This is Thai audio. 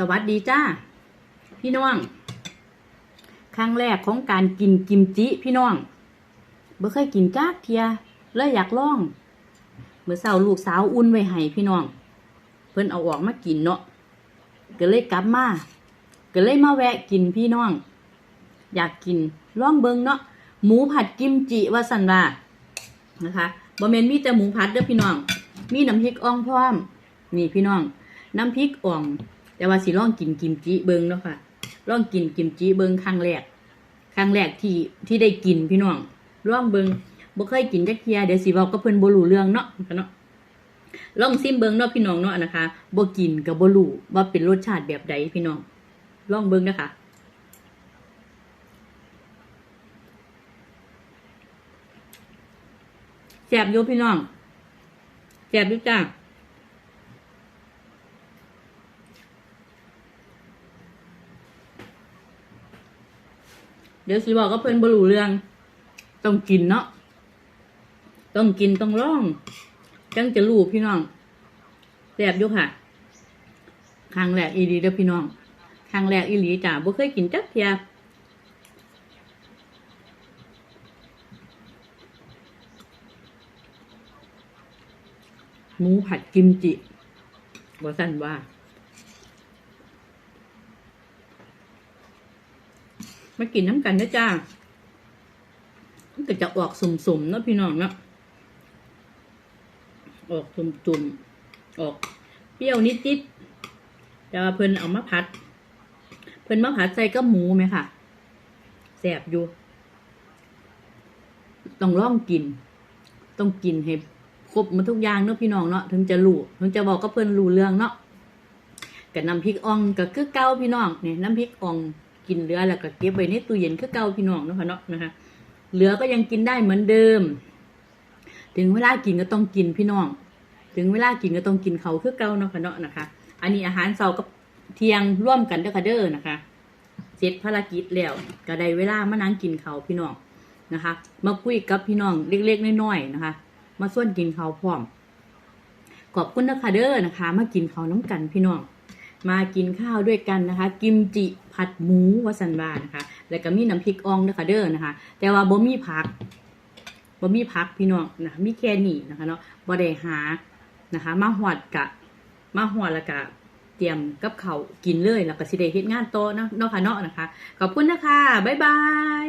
สวัสดีจ้า พี่น้อง ครั้งแรกของการกินกิมจิ พี่น้องเบ่เคยกินจักเทียเลยอยากลองเมื่อเช้าลูกสาวอุ่นไว้ให้พี่น้อง เพิ่นเอาออกมากินเนาะก็เลยกลับมาก็เลยมาแวะกินพี่น้อง อยากกินลองเบิงเนาะหมูผัดกิมจิว่าสันว่านะคะบ่แม่นมีแต่หมูผัดเด้อพี่น้อง มีน้ำพริกอ่องพร้อม นี่พี่น้อง น้ำพริกอ่อง แต่ว่าสิลองกินกิมจิเบิงเนาะค่ะลองกินกิมจิเบิงครั้งแรกครั้งแรกที่ที่ได้กินพี่น้องลองเบิงบ่เคยกินจักเทียเดี๋ยวสิเว้ากับเพิ่นบ่รู้เรื่องเนาะเนาะลองซิมเบิงเนาะพี่น้องเนาะนะคะบ่กินก็บ่รู้ว่าเป็นรสชาติแบบใดพี่น้องลองเบิงนะคะแสบอยู่พี่น้องแสบอยู่จ้า เดี๋ยวสิบอกก็เพิ่นบรูเรื่อง ต้องกินเนาะต้องกินต้องร้องจังจะรู้พี่น้องแสบอยู่ค่ะครั้งแรกอีหลีเด้อพี่น้องครั้งแรกอีหลีจ้าบ่เคยกินจักเทียหมูผัดกิมจิบอสันว่า มากินน้ำกันนะจ้าก็จะออกสุ่มๆเนาะพี่น้องเนาะออกสุ่มๆออกเปรี้ยวนิดๆแต่ว่าเพิ่นเอามาผัด เพิ่นมาผัดใส่กับหมูไหมค่ะแสบอยู่ ต้องล่องกิน ต้องกินให้ครบมาทุกอย่างเนาะพี่น้องเนาะถึงจะรู้ถึงจะบอกก็เพิ่นรู้เรื่องเนาะกับน้ำพริกอ่องก็คือเก่าพี่น้องเนี่ยน้ำพริกอ่อง กินเหลือแล้วก็เก็บไว้ในตู้เย็นคือเก่าพี่น้องนะคะเนาะนะคะ เหลือก็ยังกินได้เหมือนเดิม ถึงเวลากินก็ต้องกินพี่น้อง ถึงเวลากินก็ต้องกินเขาคือเก่านะคะเนาะนะคะ อันนี้อาหารเช้ากับเที่ยงร่วมกันเด้อค่ะเด้อนะคะเสร็จภารกิจแล้วก็ได้เวลามานั่งกินเขาพี่น้องนะคะ มาคุยกับพี่น้องเล็กๆน้อยๆนะคะ มาส่วนกินเขาพร้อมขอบคุณนะคะเด้อนะคะ มากินเขาน้ำกันพี่น้อง มากินข้าวด้วยกันนะคะ กิมจิผัดหมูวาสันบานะคะ แล้วก็มีน้ำพริกอ่องนะคะเด้อนะคะ แต่ว่าบ่มีผักบ่มีผักพี่น้องนะคะมีแค่นี้นะคะเนาะบ่ได้หานะคะ มาหอดกะ มาหอดล้วกะเตรียมกับเขากินเลยแล้วก็สิได้เฮ็ดงานโตเนาะเนาะค่ะเนาะนะคะ ขอบคุณนะคะ บ๊ายบาย